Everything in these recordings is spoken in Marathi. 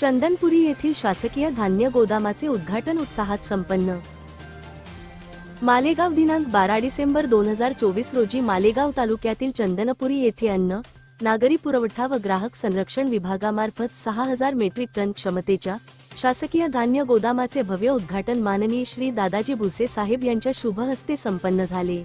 चंदनपुरी येथील शासकीय धान्य गोदामाचे उद्घाटन उत्साहात संपन्न. मालेगाव दिनांक बारा डिसेंबर दोन हजार चोवीस रोजी मालेगाव तालुक्यातील चंदनपुरी येथे अन्न नागरी पुरवठा व ग्राहक संरक्षण विभागामार्फत सहा हजार मेट्रिक टन क्षमतेच्या शासकीय धान्य गोदामाचे भव्य उद्घाटन माननीय श्री दादाजी भुसे साहेब यांच्या शुभ हस्ते संपन्न झाले.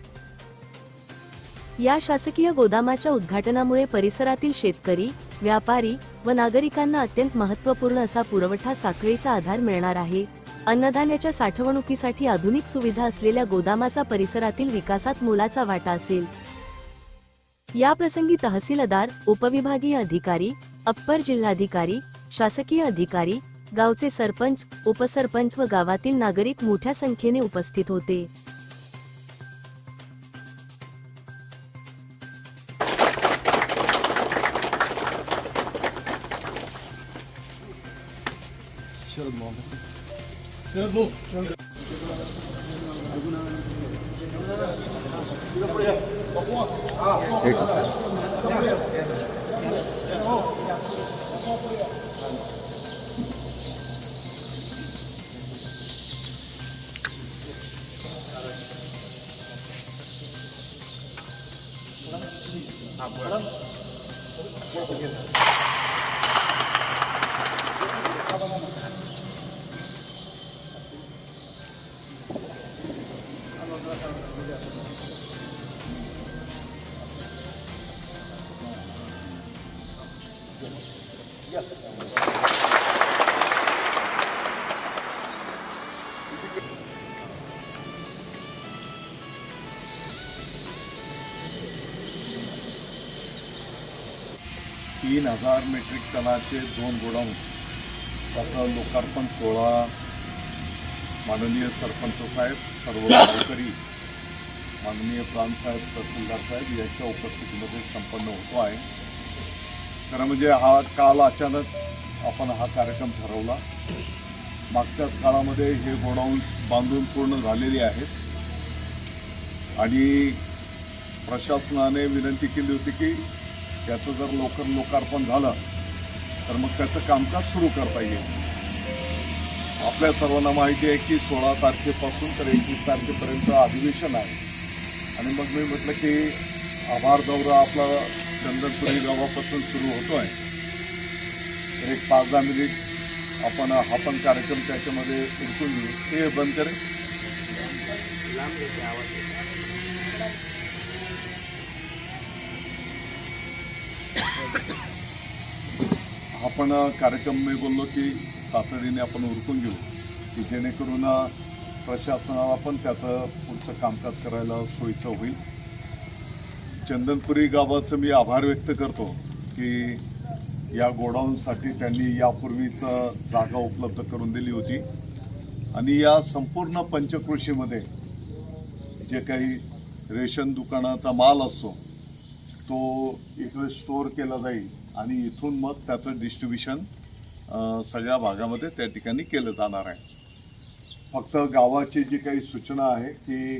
या शासकीय गोदामाच्या उद्घाटनामुळे परिसरातील शेतकरी व्यापारी व नागरिकांना अत्यंत महत्त्वपूर्ण असा पुरवठा साखळीचा आधार मिळणार आहे. अन्नधान्याच्या साठवणुकीसाठी आधुनिक सुविधा असलेल्या गोदामाचा परिसरातील विकासात मोलाचा वाटा असेल. या प्रसंगी तहसीलदार उपविभागीय अधिकारी अप्पर जिल्हाधिकारी शासकीय अधिकारी गावचे सरपंच उपसरपंच व गावातील नागरिक मोठ्या संख्येने उपस्थित होते. Şöyle muhabbet. Şöyle bu. Şöyle. Peki. Ah, bueno. तीन हजार मेट्रिक टनाचे दोन गोडाऊन. त्याचा लोकार्पण सोहळा माननीय सरपंच साहेब सर्व गावकरी माननीय प्रांतसाहेब तहसीलदार साहेब यांच्या उपस्थितीमध्ये संपन्न होतो आहे. खरं म्हणजे हा काल अचानक आपण हा कार्यक्रम ठरवला. मागच्याच काळामध्ये हे गोडाऊन्स बांधून पूर्ण झालेली आहेत. आणि प्रशासनाने विनंती केली होती की त्याचं जर लवकर लोकार्पण झालं तर मग त्याचं कामकाज सुरू करता येईल. आपल्या सर्वांना माहिती आहे की सोळा तारखेपासून तर एकवीस तारखेपर्यंत अधिवेशन आहे. आणि मग मी म्हटलं की आभार दौरा आपला चंदनपुरी गावापासून सुरू होतो आहे तर एक पाच दहा मिनिट आपण हा पण कार्यक्रम त्याच्यामध्ये उरकून घेऊ. ते बंद करेल आपण कार्यक्रम मी बोललो की तातडीने आपण उरकून घेऊ की जेणेकरून प्रशासनाला पण त्याचं पुढचं कामकाज करायला सोयीचं होईल. चंदनपुरी गावाचं मी आभार व्यक्त करतो की या गोडाऊनसाठी त्यांनी यापूर्वीचं जागा उपलब्ध करून दिली होती. आणि या संपूर्ण पंचकृषीमध्ये जे काही रेशन दुकानाचा माल असतो तो इकडे स्टोअर केला जाईल आणि इथून मग त्याचं डिस्ट्रीब्युशन सगळ्या भागामध्ये त्या ठिकाणी केलं जाणार आहे. फक्त गावाची जी काही सूचना आहे की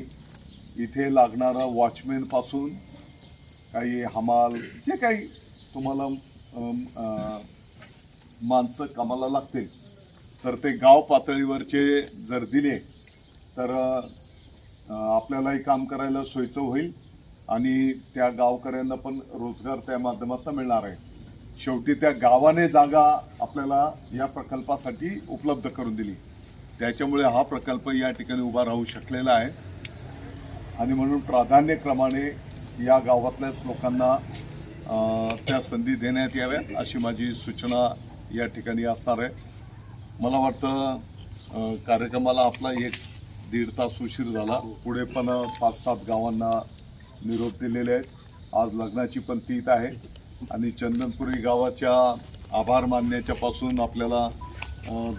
इथे लागणारा वॉचमॅनपासून काही हमाल जे काही तुम्हाला माणसं कामाला लागतील तर ते गाव पातळीवरचे जर दिले तर आपल्यालाही काम करायला सोयीचं होईल आणि त्या गावकऱ्यांना पण रोजगार त्या माध्यमातून मिळणार आहे. शेवटी त्या गावाने जागा आपल्याला या प्रकल्पासाठी उपलब्ध करून दिली. त्याच्यामुळे हा प्रकल्प या ठिकाणी उभा राहू शकलेला आहे. आणि म्हणून प्राधान्यक्रमाने या गावातल्याच लोकांना त्या संधी देण्यात याव्यात अशी माझी सूचना या ठिकाणी असणार आहे. मला वाटतं कार्यक्रमाला आपला एक दीड तास उशीर झाला. पुढे पण पाच सात गावांना निरोप दिलेले आहेत. आज लग्नाची पण तीत आहे. आणि चंदनपुरी गावाच्या आभार मानण्याच्या पासून आपल्याला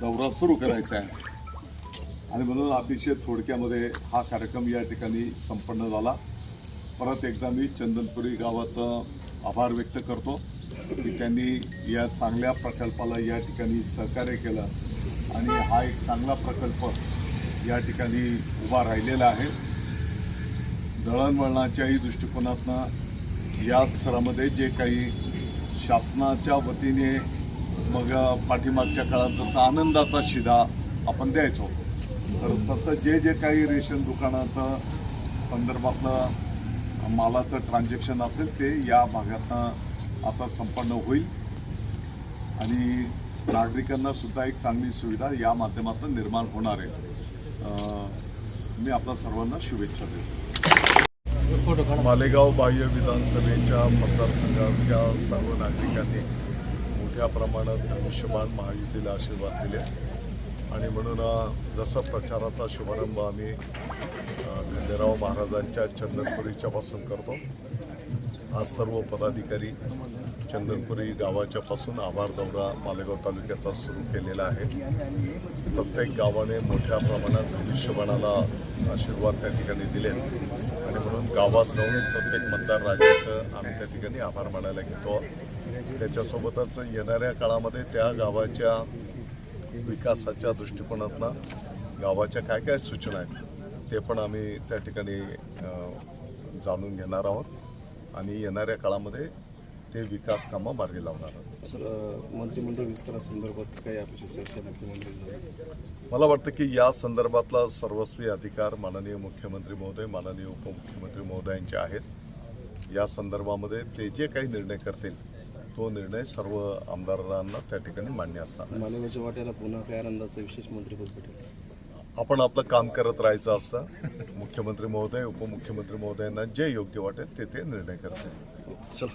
दौरा सुरू करायचा आहे. आणि म्हणून अतिशय थोडक्यामध्ये हा कार्यक्रम या ठिकाणी संपन्न झाला. परत एकदा मी चंदनपुरी गावाचं आभार व्यक्त करतो की त्यांनी या चांगल्या प्रकल्पाला या ठिकाणी सहकार्य केलं. आणि हा एक चांगला प्रकल्प या ठिकाणी उभा राहिलेला आहे. दळणवळणाच्याही दृष्टिकोनातनं या स्तरामध्ये जे काही शासनाच्या वतीने मग पाठीमागच्या काळात जसा आनंदाचा शिधा आपण द्यायचो तर तसं जे जे काही रेशन दुकानाचं संदर्भातलं मालाचं ट्रान्झॅक्शन असेल ते या भागातनं आता संपन्न होईल. आणि नागरिकांना सुद्धा एक चांगली सुविधा या माध्यमातून निर्माण होणार आहे. मी आपल्या सर्वांना शुभेच्छा देतो. मालेगाव बाह्य विधानसभेच्या मतदारसंघाच्या सर्व नागरिकांनी मोठ्या प्रमाणात धनुष्यबाण महायुतीला आशीर्वाद दिले. आणि म्हणून जसं प्रचाराचा शुभारंभ आम्ही खंडेराव महाराजांच्या चंदनपुरीच्या पासून करतो आज सर्व पदाधिकारी चंदनपुरी गावाच्या पासून आभार दौरा मालेगाव तालुक्याचा सुरू केलेला आहे. प्रत्येक गावाने मोठ्या प्रमाणात धनुष्यबाणाला आशीर्वाद त्या ठिकाणी दिले आणि म्हणून गावात जाऊन प्रत्येक मतदार राजाचं आम्ही त्या ठिकाणी आभार मानायला घेतो. त्याच्यासोबतच येणाऱ्या काळामध्ये त्या गावाच्या विकासाच्या दृष्टिकोनातनं गावाच्या काय काय सूचना आहेत ते पण आम्ही त्या ठिकाणी जाणून घेणार आहोत. आणि येणाऱ्या काळामध्ये ते विकास कामं मार्गी लावणार आहोत. सर मंत्रिमंडळ विस्तारासंदर्भात काही अपेक्षा चर्चा झाली मला वाटतं की या संदर्भातला सर्वस्वी अधिकार माननीय मुख्यमंत्री महोदय माननीय उपमुख्यमंत्री महोदयांचे आहेत. या संदर्भामध्ये ते जे काही निर्णय करतील तो निर्णय सर्व आमदारांना त्या ठिकाणी मान्य असणार मालेगावच्या वाट्याला पुन्हा काय आनंदाचं विशेष मंत्रिपद भेटेल. आपण आपलं काम करत राहायचं असतं. मुख्यमंत्री महोदय उपमुख्यमंत्री महोदयांना जे योग्य वाटेल ते ते निर्णय करतील. चल